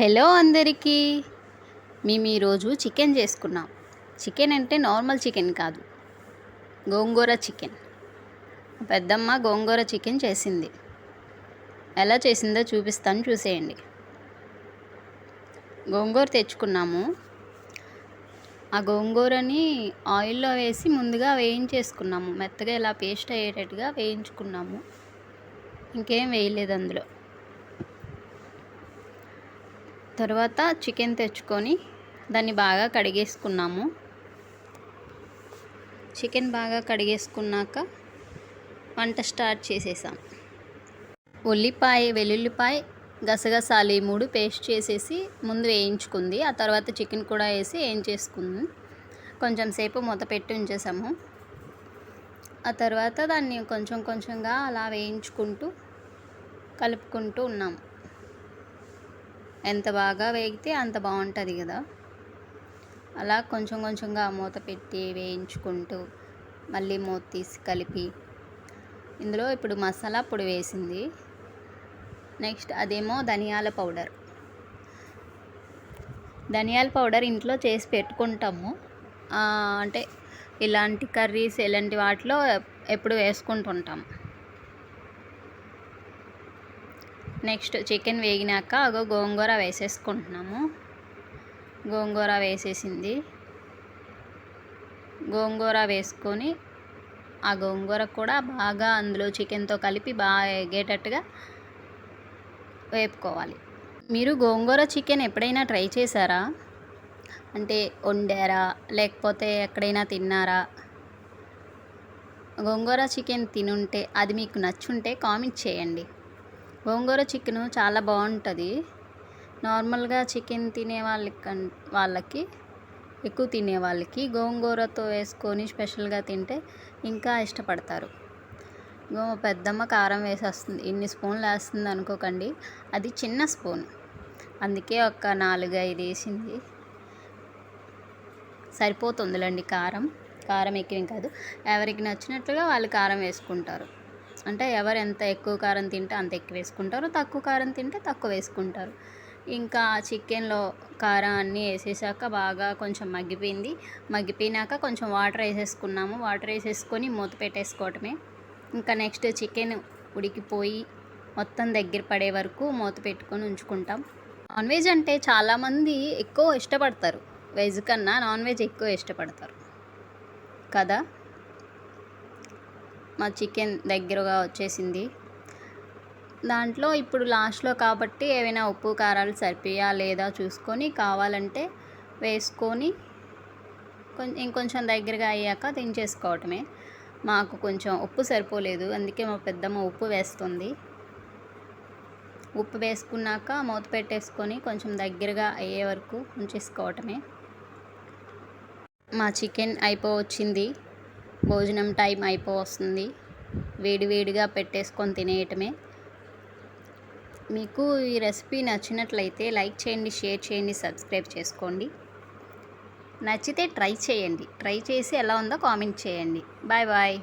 Hello అందరికీ. మేము ఈరోజు చికెన్ చేసుకున్నాం. చికెన్ అంటే నార్మల్ చికెన్ కాదు. గోంగూర చికెన్. పెద్దమ్మ గోంగూర చికెన్ చేసింది. ఎలా చేసిందో చూపిస్తాను చూసేయండి. గోంగూర తెచ్చుకున్నాము. ఆ గోంగూరని ఆయిల్లో వేసి ముందుగా వేయించేసుకున్నాము. మెత్తగా ఇలా పేస్ట్ అయ్యేటట్టుగా వేయించుకున్నాము. ఇంకేం వేయలేదు అందులో. తర్వాత చికెన్ తెచ్చుకొని దాన్ని బాగా కడిగేసుకున్నాము. చికెన్ బాగా కడిగేసుకున్నాక వంట స్టార్ట్ చేసేసాం. ఉల్లిపాయ వెల్లుల్లిపాయ గసగసాలు ఈ మూడు పేస్ట్ చేసేసి ముందు వేయించుకుంది. ఆ తర్వాత చికెన్ కూడా వేసి వేయించేసుకుంది. కొంచెం సేపు మూత పెట్టి ఉంచేసాము. ఆ తర్వాత దాన్ని కొంచెం కొంచెంగా అలా వేయించుకుంటూ కలుపుకుంటూ ఉన్నాము ఎంత బాగా వేగితే అంత బాగుంటుంది కదా. అలా కొంచెం కొంచెంగా మూత పెట్టి వేయించుకుంటూ మళ్ళీ మూత తీసి కలిపి ఇందులో ఇప్పుడు మసాలా పొడి వేసింది. నెక్స్ట్ అదేమో ధనియాల పౌడర్. ధనియాల పౌడర్ ఇంట్లో చేసి పెట్టుకుంటాము. అంటే ఇలాంటి కర్రీస్ ఇలాంటి వాటిలో ఎప్పుడు వేసుకుంటుంటాం నెక్స్ట్ చికెన్ వేగినాక అగో గోంగూర వేసేసుకుంటున్నాము. గోంగూర వేసేసింది. గోంగూర వేసుకొని ఆ గోంగూర కూడా బాగా అందులో చికెన్తో కలిపి బాగా ఎగేటట్టుగా వేపుకోవాలి. మీరు గోంగూర చికెన్ ఎప్పుడైనా ట్రై చేశారా? అంటే వండారా? లేకపోతే ఎక్కడైనా తిన్నారా? గోంగూర చికెన్ తినుంటే అది మీకు నచ్చుంటే కామెంట్ చేయండి. గోంగూర చికెన్ చాలా బాగుంటుంది. నార్మల్గా చికెన్ తినే వాళ్ళకి వాళ్ళకి ఎక్కువ తినే వాళ్ళకి గోంగూరతో వేసుకొని స్పెషల్గా తింటే ఇంకా ఇష్టపడతారు. గో పెద్దమ్మ కారం వేసేస్తుంది ఇన్ని స్పూన్లు వేస్తుంది అనుకోకండి. అది చిన్న స్పూన్. అందుకే ఒక నాలుగు ఐదు వేసింది. సరిపోతుందిలేండి కారం. కారం ఎక్కువేం కాదు. ఎవరికి నచ్చినట్లుగా వాళ్ళు కారం వేసుకుంటారు. అంటే ఎవరు ఎంత ఎక్కువ కారం తింటే అంత ఎక్కువ వేసుకుంటారు తక్కువ కారం తింటే తక్కువ వేసుకుంటారు. ఇంకా చికెన్లో కారం అన్నీ వేసేసాక బాగా కొంచెం మగ్గిపోయింది. మగ్గిపోయినాక కొంచెం వాటర్ వేసేసుకున్నాము. వాటర్ వేసేసుకొని మూత పెట్టేసుకోవటమే. ఇంకా నెక్స్ట్ చికెన్ ఉడికిపోయి మొత్తం దగ్గర పడే వరకు మూత పెట్టుకొని ఉంచుకుంటాం. నాన్ వెజ్ అంటే చాలామంది ఎక్కువ ఇష్టపడతారు. వెజ్ కన్నా నాన్ వెజ్ ఎక్కువ ఇష్టపడతారు. కదా? మా చికెన్ దగ్గరగా వచ్చేసింది. దాంట్లో ఇప్పుడు లాస్ట్లో కాబట్టి ఏవైనా ఉప్పు కారాలు సరిపోయా లేదా చూసుకొని కావాలంటే వేసుకొని కొంచెం ఇంకొంచెం దగ్గరగా అయ్యాక దించేసుకోవటమే. మాకు కొంచెం ఉప్పు సరిపోలేదు. అందుకే మా పెద్దమ్మ ఉప్పు వేస్తుంది. ఉప్పు వేసుకున్నాక మూత పెట్టేసుకొని కొంచెం దగ్గరగా అయ్యే వరకు ఉంచేసుకోవటమే. మా చికెన్ అయిపోవచ్చింది భోజనం టైం అయిపోవస్తుంది. వేడివేడిగా పెట్టేసుకొని తినేయటమే. మీకు ఈ రెసిపీ నచ్చినట్లయితే లైక్ చేయండి షేర్ చేయండి సబ్స్క్రైబ్ చేసుకోండి. నచ్చితే ట్రై చేయండి. ట్రై చేసి ఎలా ఉందో కామెంట్ చేయండి. Bye bye.